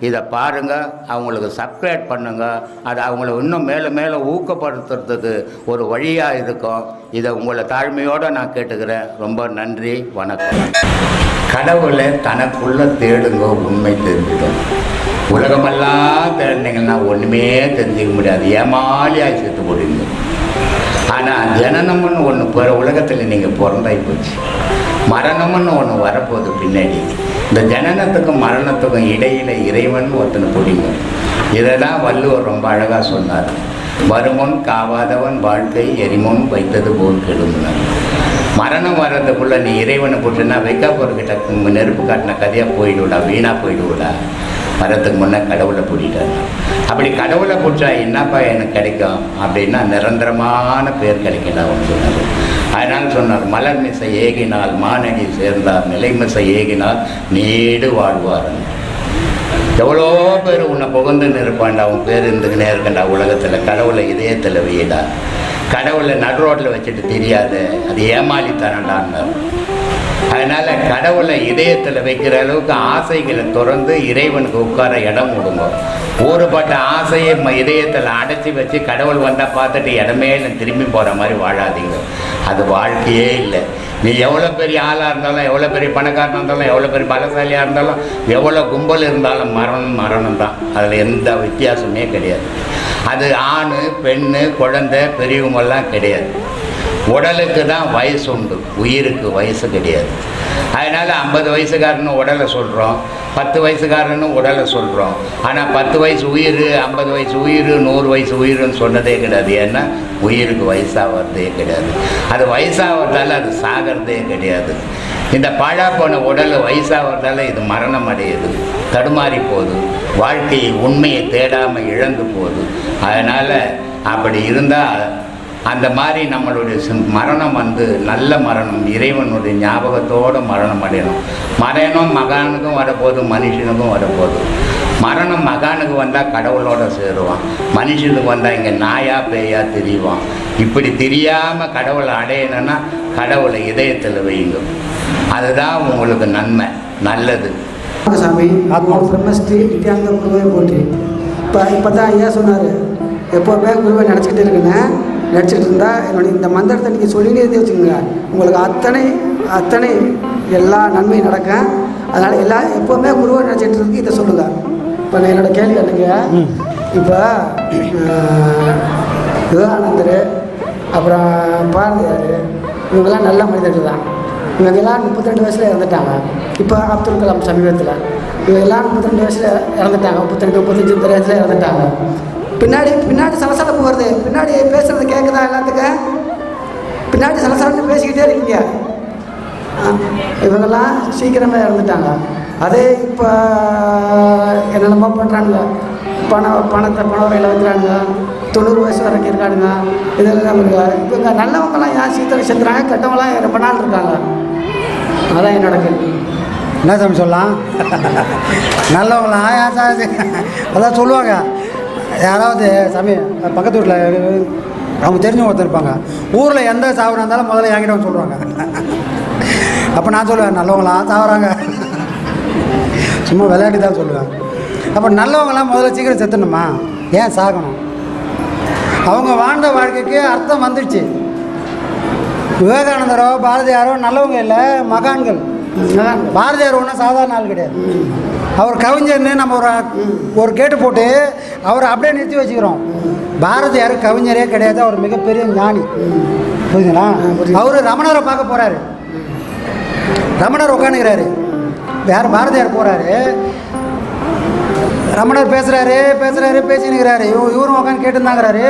இதை பாருங்க அவங்களுக்கு சப்ஸ்கிரைப் பண்ணுங்க. அது அவங்கள இன்னும் மேலே மேலே ஊக்கப்படுத்துறதுக்கு ஒரு வழியாக இருக்கும். இதை உங்களை தாழ்மையோடு நான் கேட்டுக்கிறேன். ரொம்ப நன்றி வணக்கம். கடவுளை தனக்குள்ளே தேடுங்க உண்மை தெரிஞ்சுக்கணும் உலகமெல்லாம் தேடினீங்கன்னா ஒன்றுமே தெரிஞ்சுக்க முடியாது. ஏமாலியாக சேர்த்து போடுவீங்க. ஆனால் ஜனனம்னு ஒன்று பிற உலகத்தில் நீங்கள் பிறந்தாய் போச்சு. மரணம்னு ஒன்று வரப்போகுது பின்னாடி. இந்த ஜனனத்துக்கும் மரணத்துக்கும் இடையில இறைவன் ஒருத்தனை பிடிங்க. இதை தான் வள்ளுவர் ரொம்ப அழகாக சொன்னார். வருமுன் காவாதவன் வாழ்க்கை எரிமுன் வைத்தது போல் கெடுமுனார் மரணம் வர்றதுக்குள்ள நீ இறைவனை போட்டுன்னா வைக்கா போகிறக்கிட்ட நெருப்பு காட்டின கதையாக போயிடுவிடா வீணாக போயிடுவிடா. வரத்துக்கு முன்னே கடவுளை பிடிட்டார் அப்படி கடவுளை பிடிச்சா என்னப்பா எனக்கு கிடைக்கும்? அப்படின்னா நிரந்தரமான பேர் கிடைக்கல அப்படின்னு சொன்னார். அதனால சொன்னார் மலர் மிசை ஏகினால் மானடி சேர்ந்தார் நிலைமிசை ஏகினால் நீடு வாழ்வார். எவ்வளோ பேர் உன்னை புகழ்ந்துன்னு இருப்பான்டா உன் பேர் இருந்துக்கினே இருக்கண்டா உலகத்தில். கடவுளை இதயத்தில் வீடா கடவுளை நடு ரோட்டில் வச்சுட்டு தெரியாது. அது ஏமாளித்தனண்டான்னார் அதனால் கடவுளை இதயத்தில் வைக்கிற அளவுக்கு ஆசைகளை திறந்து இறைவனுக்கு உட்கார இடம் கொடுங்க. ஊறுபட்ட ஆசையை ம- இதயத்தில் அடைச்சி வச்சு கடவுள் வந்தால் பார்த்துட்டு இடமே இல்லை திரும்பி போகிற மாதிரி வாழாதீங்க. அது வாழ்க்கையே இல்லை. நீ எவ்வளோ பெரிய ஆளாக இருந்தாலும் எவ்வளோ பெரிய பணக்காரனாக இருந்தாலும் எவ்வளோ பெரிய பலசாலியாக இருந்தாலும் எவ்வளோ கும்பல் இருந்தாலும் மரணம் மரணம் தான். அதில் எந்த வித்தியாசமே கிடையாது. அது ஆண் பெண்ணு குழந்தை பெரியவங்கெல்லாம் கிடையாது. உடலுக்கு தான் வயசு உண்டு. உயிருக்கு வயசு கிடையாது. அதனால் ஐம்பது வயசுக்காரன்னு உடலை சொல்கிறோம் பத்து வயசுக்காரன்னு உடலை சொல்கிறோம் ஆனால் பத்து வயசு உயிர் ஐம்பது வயசு உயிர் நூறு வயசு உயிர்னு சொன்னதே கிடையாது. ஏன்னா உயிருக்கு வயசாகிறதே கிடையாது. அது வயசாகிறதால அது சாகிறதே கிடையாது. இந்த பாழா போன உடல் வயசாகிறதால இது மரணம் அடையுது. தடுமாறி போகுது. வாழ்க்கையை உண்மையை தேடாமல் இழந்து போகுது. அதனால் அப்படி இருந்தால் அந்த மாதிரி நம்மளுடைய மரணம் வந்து நல்ல மரணம். இறைவனுடைய ஞாபகத்தோடு மரணம் அடையணும். மரணம் மகானுக்கும் வரப்போகுது மனுஷனுக்கும் வரப்போகுது. மரணம் மகானுக்கு வந்தால் கடவுளோட சேருவான். மனுஷனுக்கு வந்தால் இங்கே நாயா பேயா திரிவான். இப்படி தெரியாமல் கடவுளை அடையணும்னா கடவுளை இதயத்தில் வைங்க அதுதான் உங்களுக்கு நன்மை நல்லது. சாமி போட்டு பிரம்மஸ்ரீ நித்யானந்த குருவை போற்றி. இப்போ இப்போ தான் ஐயா சொன்னார் எப்போவுமே குருவை நினச்சிக்கிட்டு இருக்கேன்னா நினச்சிட்டு இருந்தா என்னுடைய இந்த மந்திரத்தை நீங்கள் சொல்லினே வச்சுக்கோங்க. உங்களுக்கு அத்தனை அத்தனை எல்லா நன்மையும் நடக்க அதனால் எல்லா எப்போவுமே குருவை நினச்சிட்டு இருக்கு இதை சொல்லுங்கள் இப்போ நான் என்னோட கேள்வி என்னங்க இப்போ விவேகானந்தர் அப்புறம் பாரதியார் இவங்கெல்லாம் நல்ல மனிதர்கள் தான் இவங்க எல்லாம் முப்பத்தி ரெண்டு வயசில் இறந்துட்டாங்க. இப்போ அப்துல் கலாம் சமீபத்தில். இவங்க எல்லாம் முப்பத்தி ரெண்டு வயசில் இறந்துட்டாங்க. முப்பத்தி ரெண்டு முப்பத்தஞ்சு இந்த வயசில் இறந்துட்டாங்க. பின்னாடி பின்னாடி சலசலப்பு வருது. பின்னாடி பேசுறது கேட்குதா எல்லாத்துக்கும்? பின்னாடி சலசலன்னு பேசிக்கிட்டே இருக்கீங்க. இவங்கெல்லாம் சீக்கிரமே இறந்துட்டாங்க. அதே இப்போ என்னென்னமோ பண்ணுறானுங்க பணம் பணத்தை பண வகையில் வைக்கிறானுங்க. தொண்ணூறு வயசு வரைக்கும் இருக்கானுங்க. இதெல்லாம் இவங்க இவங்க நல்லவங்கலாம் ஏன் சீக்கிரம் செத்துறாங்க கெட்டவங்களாம் ரொம்ப நாள் இருக்காங்க? அதான் என்னோட கேள்வி. என்ன சாமி சொல்லலாம்? நல்லவங்களா ஏன் அதான் சொல்லுவாங்க. யாராவது சாமி பக்கத்து வீட்டில் அவங்க தெரிஞ்சவங்க ஒருத்தர் இருப்பாங்க. ஊரில் எந்த சாவரம் இருந்தாலும் முதல்ல என்கிட்ட வந்து சொல்லுவாங்க. அப்போ நான் சொல்லுவேன் நல்லவங்களா சாவறாங்க. சும்மா விளையாட்டு தான் சொல்லுவேன். அப்போ நல்லவங்களாம் முதல்ல சீக்கிரம் செத்துணுமா? ஏன் சாகணும்? அவங்க வாழ்ந்த வாழ்க்கைக்கு அர்த்தம் வந்துடுச்சு. விவேகானந்தரோ பாரதியாரோ நல்லவங்க இல்லை மகான்கள். பாரதியார் ஒன்றும் சாதாரண ஆள் கிடையாது. அவர் கவிஞர்னு நம்ம ஒரு ஒரு கேட்டு போட்டு அவரை அப்படியே நிறுத்தி வச்சுக்கிறோம். பாரதியார் கவிஞரே கிடையாது. அவர் மிகப்பெரிய ஞானி. புரியுதுங்களா? அவர் ரமணரை பார்க்க போகிறாரு ரமணர் உட்காந்துக்கிறாரு யார்? பாரதியார் போகிறாரு ரமணர் பேசுகிறாரு பேசுகிறாரு பேசினுக்கிறாரு. இவ இவரும் உட்காந்து கேட்டுருந்தாங்கிறாரு.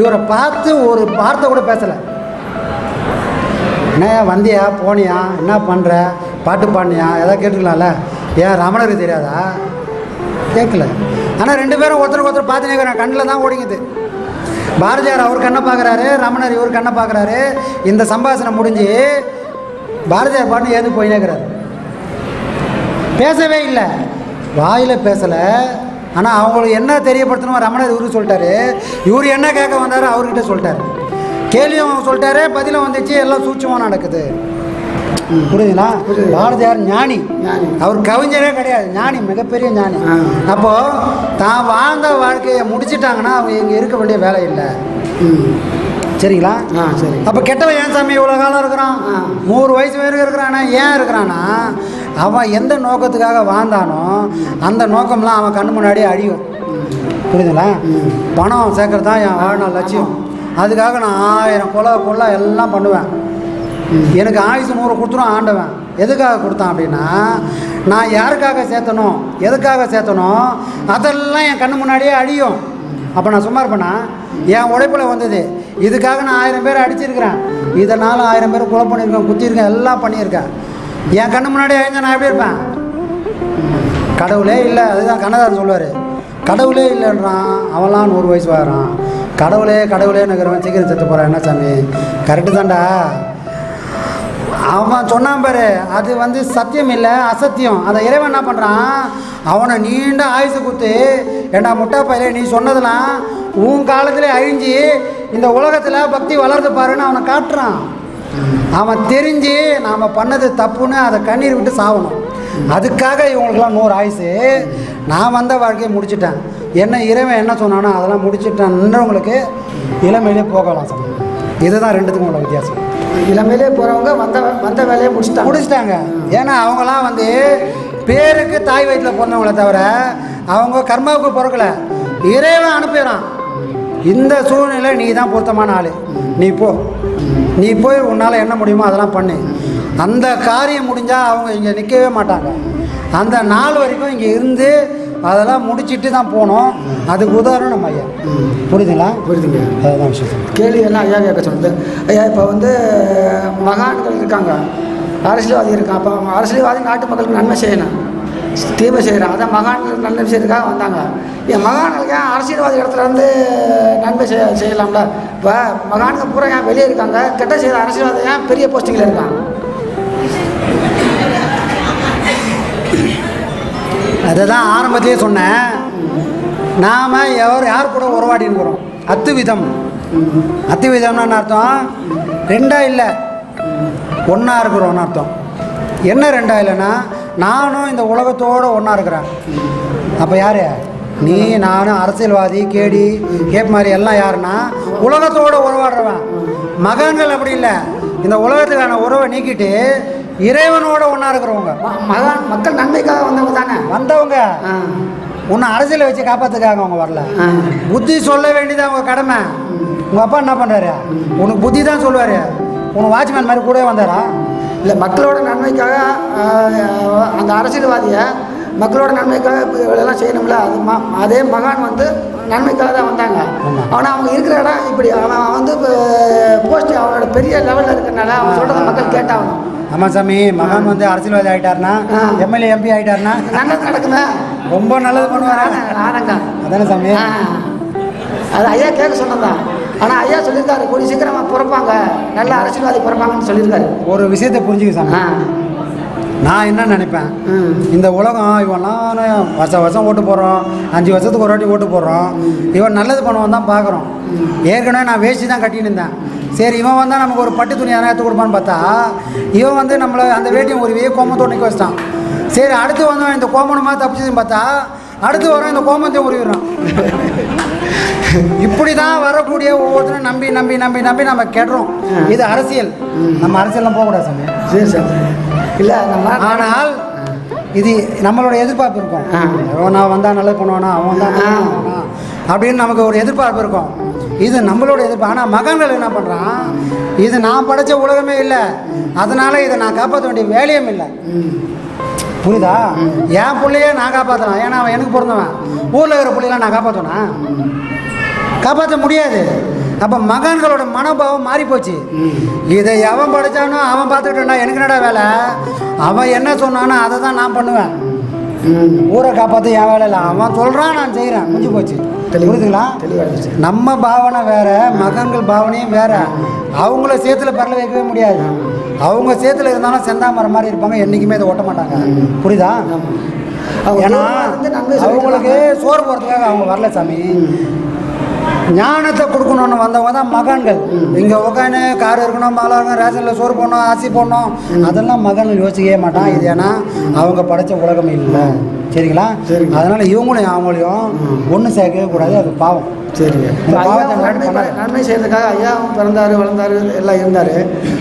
இவரை பார்த்து ஒரு வார்த்தை கூட பேசலை. என்ன வந்தியா போனியா என்ன பண்ணுற பாட்டு பாடினியா? எதாவது கேட்டுக்கலாம்ல ஏன் ரமணருக்கு தெரியாதா? கேட்கல ஆனால் ரெண்டு பேரும் ஒருத்தருக்கு ஒருத்தர் பார்த்து நிற்கிறேன் கண்ணில் தான் ஓடிங்குது பாரதியார் அவர் கண்ணை பார்க்குறாரு ரமணர் இவர் கண்ணை பார்க்குறாரு. இந்த சம்பாஷணை முடிஞ்சு பாரதியார் பாட்டு ஏது போயினேக்கிறாரு பேசவே இல்லை. வாயில் பேசலை. ஆனால் அவங்களுக்கு என்ன தெரியப்படுத்தணுமோ ரமணர் இவரு சொல்லிட்டாரு. இவர் என்ன கேட்க வந்தாரோ அவர்கிட்ட சொல்லிட்டாரு. கேள்வியும் சொல்லிட்டாரு பதிலும் வந்துச்சு எல்லாம் சூட்சமாக நடக்குது. புரியுதுங்களா பாரதியார் ஞானி. அவர் கவிஞரே கிடையாது. ஞானி மிகப்பெரிய ஞானி. அப்போது தான் வாழ்ந்த வாழ்க்கையை முடிச்சிட்டாங்கன்னா அவங்க இங்கே இருக்க வேண்டிய வேலை இல்லை. ம். சரிங்களா? ஆ சரி. அப்போ கெட்டவன் ஏன் சாமி இவ்வளோ காலம் இருக்கிறான். நூறு வயசு வரைக்கும் இருக்கிறானா? ஏன் இருக்கிறானா? அவன் எந்த நோக்கத்துக்காக வாழ்ந்தானோ அந்த நோக்கம்லாம் அவன் கண்ணு முன்னாடி அழியும். புரியுதுங்களா? பணம் சேர்க்கறது தான் என் வாழ்நாள் லட்சியம். அதுக்காக நான் ஆயிரம் கொலை கொள்ளை எல்லாம் பண்ணுவேன். எனக்கு ஆயுசு நூறு கொடுத்துரும் ஆண்டவன். எதுக்காக கொடுத்தான் அப்படின்னா நான் யாருக்காக சேர்த்தணும் எதுக்காக சேர்த்தனும் அதெல்லாம் என் கண்ணு முன்னாடியே அழியும். அப்போ நான் சும்மா இருப்பேனா? என் உழைப்பில் வந்தது. இதுக்காக நான் ஆயிரம் பேர் அடிச்சிருக்கிறேன். இதனால் ஆயிரம் பேர் கொலை பண்ணியிருக்கேன் குத்திருக்கேன் எல்லாம் பண்ணியிருக்கேன். என் கண்ணு முன்னாடி அழிஞ்சா நான் எப்படி இருப்பேன்? கடவுளே இல்லை அதுதான் கண்ணதார் சொல்லுவார். கடவுளே இல்லைன்றான் அவன்லாம் நூறு வயசு வரான். கடவுளே கடவுளே நகரவன் சீக்கிரம் செத்து போகிறான் என்ன சாமி? கரெக்டு தான்டா. அவன் சொன்னான் பாரு அது வந்து சத்தியம் இல்லை அசத்தியம். அதை இறைவன் என்ன பண்ணுறான் அவனை நீண்ட ஆயுசு கொடுத்து ஏண்டா முட்டா பையலே நீ சொன்னதெல்லாம் உன் காலத்திலே அழிஞ்சு இந்த உலகத்தில் பக்தி வளர்ந்து பாருன்னு அவனை காட்டுறான். அவன் தெரிஞ்சு நாம் பண்ணது தப்புன்னு அதை கண்ணீர் விட்டு சாவணும். அதுக்காக இவங்களுக்கெல்லாம் நூறு ஆயுசு. நான் வந்த வாழ்க்கையை முடிச்சிட்டேன். என்ன இறைவன் என்ன சொன்னானோ அதெல்லாம் முடிச்சிட்டேன்றவங்களுக்கு இளமையிலே போகலாம் சார் இதுதான் ரெண்டுத்துக்கும் உள்ள வித்தியாசம். இளமையிலே போகிறவங்க வந்த வந்த வேலையை முடிச்சுட்டாங்க. முடிச்சிட்டாங்க. ஏன்னா அவங்களாம் வந்து பேருக்கு தாய் வயிற்றில் பிறந்தவங்கள தவிர அவங்க கர்மாவுக்கு பிறக்கல. இறைவன் அனுப்பிடுறான். இந்த சூழ்நிலை நீ தான் பொருத்தமான ஆள். நீ போ. நீ போய் உன்னால் என்ன முடியுமோ அதெல்லாம் பண்ணு. அந்த காரியம் முடிஞ்சால் அவங்க இங்கே நிற்கவே மாட்டாங்க. அந்த நாள் வரைக்கும் இங்கே இருந்து அதெல்லாம் முடிச்சிட்டு தான் போகணும் அதுக்கு உதாரணம் நம்ம ஐயா. புரியுதுங்களா? புரியுதுங்க. அதுதான் விஷயம். கேள்வி எல்லாம் ஐயா கேட்க சொன்னது ஐயா இப்போ வந்து மகான்கள் இருக்காங்க. அரசியல்வாதி இருக்கான் அப்போ அரசியல்வாதி நாட்டு மக்களுக்கு நன்மை செய்யணும். தீமை செய்கிறான் அதான் மகான்களுக்கு நன்மை செய்யறதுக்காக வந்தாங்க. என் மகான்களுக்கு ஏன் அரசியல்வாதி இடத்துல இருந்து நன்மை செய்ய செய்யலாம்ல? இப்போ மகான்கள் பூரா ஏன் வெளியே இருக்காங்க? கெட்ட செய்கிற அரசியல்வாதி ஏன் பெரிய போஸ்டிங்கில் இருக்கான்? அதை தான் ஆரம்பத்திலே சொன்னேன். நாம் எவர் யார் கூட உறவாடி போகிறோம் அத்து விதம் அத்து விதம்னு என்ன அர்த்தம்? ரெண்டா இல்லை. ஒன்றா இருக்கிறோம்னு அர்த்தம். என்ன ரெண்டா இல்லைன்னா நானும் இந்த உலகத்தோடு ஒன்றா இருக்கிறேன். அப்போ யார்? நீ நானும் அரசியல்வாதி கேடி கேப் மாதிரி எல்லாம் யாருன்னா உலகத்தோடு உறவாடுறவன். மகன்கள் அப்படி இல்லை. இந்த உலகத்துக்கான உறவை நீக்கிட்டு இறைவனோட ஒன்றா இருக்கிறவங்க. மகான் மக்கள் நன்மைக்காக வந்தவங்க தானே? வந்தவங்க. உன்னை அரசியலை வச்சு காப்பாத்துக்காக அவங்க வரல. புத்தி சொல்ல வேண்டியது அவங்க கடமை. உங்கள் அப்பா என்ன பண்ணுறாரு உனக்கு புத்தி தான் சொல்லுவார். உனக்கு வாட்ச்மேன் மாதிரி கூடவே வந்தாரா? இல்லை மக்களோட நன்மைக்காக அந்த அரசியல்வாதியை மக்களோட நன்மைக்காக இவ்வளோலாம் செய்யணும்ல? அது ம அதே மகான் வந்து நன்மைக்காக தான் வந்தாங்க. ஆனால் அவங்க இருக்கிற இடம் இப்படி அவன் வந்து போஸ்ட் அவனோட பெரிய லெவலில் இருக்கிறனால அவன் சொல்கிறத மக்கள் கேட்டாகணும். ஆமாம் சாமி மகான் வந்து அரசியல்வாதி ஆகிட்டாருனா ஆ. எம்எல்ஏ எம்பி ஆகிட்டாருனா நல்லது நடக்குமே. ரொம்ப நல்லது பண்ணுவாரா? அதானே சாமி. அது ஐயா கேட்க சொன்னதான் ஆனால் ஐயா சொல்லியிருக்காரு கூடிய சீக்கிரமாக பிறப்பாங்க. நல்ல அரசியல்வாதி பிறப்பாங்கன்னு சொல்லியிருக்காரு. ஒரு விஷயத்தை புரிஞ்சுக்க சாமி. நான் என்ன நினைப்பேன்? இந்த உலகம் இவன்லாம் வருஷம் வருஷம் ஓட்டு போடுறோம். அஞ்சு வருஷத்துக்கு ஒரு வாட்டி ஓட்டு போடுறோம். இவன் நல்லது பண்ணுவான் தான் பார்க்குறோம். ஏற்கனவே நான் வேஷ்டி தான் கட்டின்னு இருந்தேன். சரி இவன் வந்தால் நமக்கு ஒரு பட்டு துணி யாரும் எடுத்து கொடுப்பான்னு பார்த்தா இவன் வந்து நம்மளை அந்த வேட்டியும் ஒரு வே கோமத்தோடு நிற்க வச்சிட்டான். சரி அடுத்து வந்தவன் இந்த கோமணமாக தப்பிச்சதுன்னு பார்த்தா அடுத்து வரும் இந்த கோமத்தையும் உருவிடுறான். இப்படி தான் வரக்கூடிய ஒவ்வொருத்தரும் நம்பி நம்பி நம்பி நம்பி நம்ம கெடுறோம். இது அரசியல். நம்ம அரசியல்லாம் போகக்கூடாது சாமி. சரி சார் இல்லை நம்ம ஆனால் இது நம்மளோட எதிர்பார்ப்பு இருக்கும். நான் வந்தால் நல்லது பண்ணுவானா அவன் பண்ணுவானா அப்படின்னு நமக்கு ஒரு எதிர்பார்ப்பு இருக்கும். இது நம்மளோட எதிர்ப்பு. ஆனால் மகன்கள் என்ன பண்ணுறான் இது நான் படைச்ச உலகமே இல்லை. அதனால் இதை நான் காப்பாற்ற வேண்டிய வேலையும் இல்லை. புரியுதா? என் பிள்ளையே நான் காப்பாற்றலாம் ஏன்னா அவன் எனக்கு பிறந்தவன். ஊரில் இருக்கிற பிள்ளைலாம் நான் காப்பாற்றுவேனா காப்பாற்ற முடியாது. அப்போ மகன்களோட மனோபாவம் மாறி போச்சு இதை எவன் படித்தானோ அவன் பார்த்துக்கிட்டா எனக்கு என்னடா வேலை? அவன் என்ன சொன்னானோ அதை தான் நான் பண்ணுவேன். ஊரை காப்பாற்ற என் வேலை இல்லை அவன் சொல்கிறான் நான் செய்கிறேன் முடிஞ்சு போச்சு. புரியுதுங்களா? நம்ம பாவனை வேற மகன்கள் பாவனையும் வேற. அவங்கள சேத்துல பரல வைக்கவே முடியாது. அவங்க சேத்துல இருந்தாலும் செந்தாமரம் மாதிரி இருப்பாங்க என்றைக்குமே இதை ஓட்ட மாட்டாங்க. புரியுதா? ஏன்னா அவங்களுக்கு சோறு போகிறதுக்காக அவங்க வரல சாமி. ஞானத்தை கொடுக்கணும்னு வந்தவங்க தான் மகான்கள். இங்கே உட்காந்து கார் இருக்கணும் மாலை இருக்கணும் ரேஷனில் சோறு போடணும் அரிசி போடணும் அதெல்லாம் மகன்கள் யோசிக்கவே மாட்டான் இது ஏன்னா அவங்க படைச்ச உலகம் இல்லை. சரிங்களா? சரிங்க. அதனால இவங்களையும் அவங்களையும் ஒன்று சேர்க்கவே கூடாது அது பாவம். சரிங்க. ஐயா நன்மை செய்யறதுக்காக ஐயாவும் பிறந்தார் வளர்ந்தார் எல்லாம் இருந்தார்.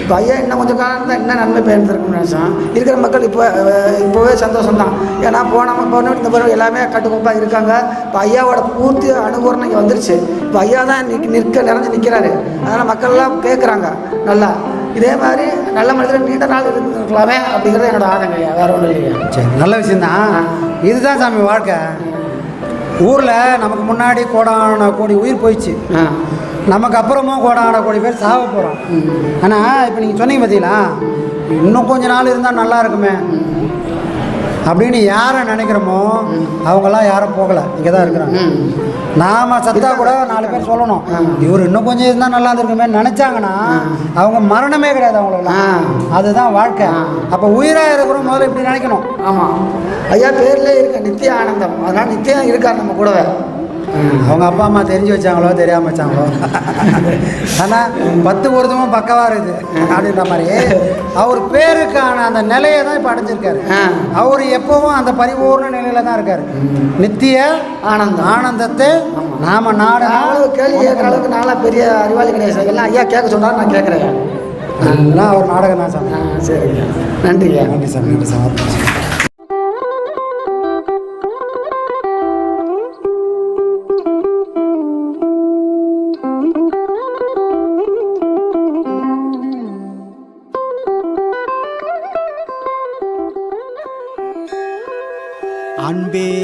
இப்போ ஐயா இன்னும் கொஞ்சம் காலம் தான் என்ன நன்மை பயந்துருக்குன்னு நினச்சோம் இருக்கிற மக்கள் இப்போ இப்போவே சந்தோஷம் தான் ஏன்னா போன போன இந்த பிறகு எல்லாமே கட்டுக்கோப்பாக இருக்காங்க. இப்போ ஐயாவோட பூர்த்தி அனுகூலம் இங்கே வந்துருச்சு. இப்போ ஐயா தான் நிற்க நிற்க நிறைஞ்சு நிற்கிறாரு அதனால் மக்கள்லாம் கேட்குறாங்க நல்லா. இதே மாதிரி நல்ல மனிதர் நீண்ட நாள் இருக்கலாமே அப்படிங்கிறது என்னோட ஆதங்க ஐயா வேற ஒன்றும் இல்லையா சரி நல்ல விஷயந்தான் இதுதான் சாமி வாழ்க்கை. ஊரில் நமக்கு முன்னாடி கோடான கோடி உயிர் போயிடுச்சு. நமக்கு அப்புறமும் கோடான கோடி பேர் சாக போகிறோம் ஆனால் இப்போ நீங்கள் சொன்னீங்க பார்த்தீங்களா இன்னும் கொஞ்ச நாள் இருந்தால் நல்லா இருக்குமே. அப்படின்னு யாரை நினைக்கிறோமோ அவங்கெல்லாம் யாரும் போகலை. இங்கே தான் இருக்கிறாங்க. நாம சத்தா கூட நாலு பேர் சொல்லணும். இவர் இன்னும் கொஞ்சம் இருந்தால் நல்லா இருந்திருக்குமே நினச்சாங்கன்னா அவங்க மரணமே கிடையாது அவங்களெல்லாம். அதுதான் வாழ்க்கை. அப்போ உயிராக இருக்கிறோம் முதல்ல இப்படி நினைக்கணும். ஆமாம் ஐயா பேர்லேயே இருக்க. நித்திய ஆனந்தம் அதனால் நித்தியம் இருக்கார் நம்ம கூடவே. அவங்க அப்பா அம்மா தெரிஞ்சு வச்சாங்களோ தெரியாமல் வச்சாங்களோ. ஆனால் பத்து பொருத்தமும் பக்கவாக இருக்குது அப்படின்ற மாதிரி. அவர் பேருக்கான அந்த நிலையை தான் இப்போ அடைஞ்சிருக்காரு. அவர் எப்பவும் அந்த பரிபூர்ண நிலையில தான் இருக்காரு. நித்திய ஆனந்தம். ஆனந்தத்தை நாம நாடு கேள்வி கேட்குற அளவுக்கு நான்லாம் பெரிய அறிவாளி கிடையாது சார் எல்லாம் ஐயா கேட்க சொன்னாலும் நான் கேட்குறேன். அதெல்லாம் அவர் நாடகம் தான் ஆ சரிங்க. நன்றிங்க. நன்றி சாமி நன்றி சாமி.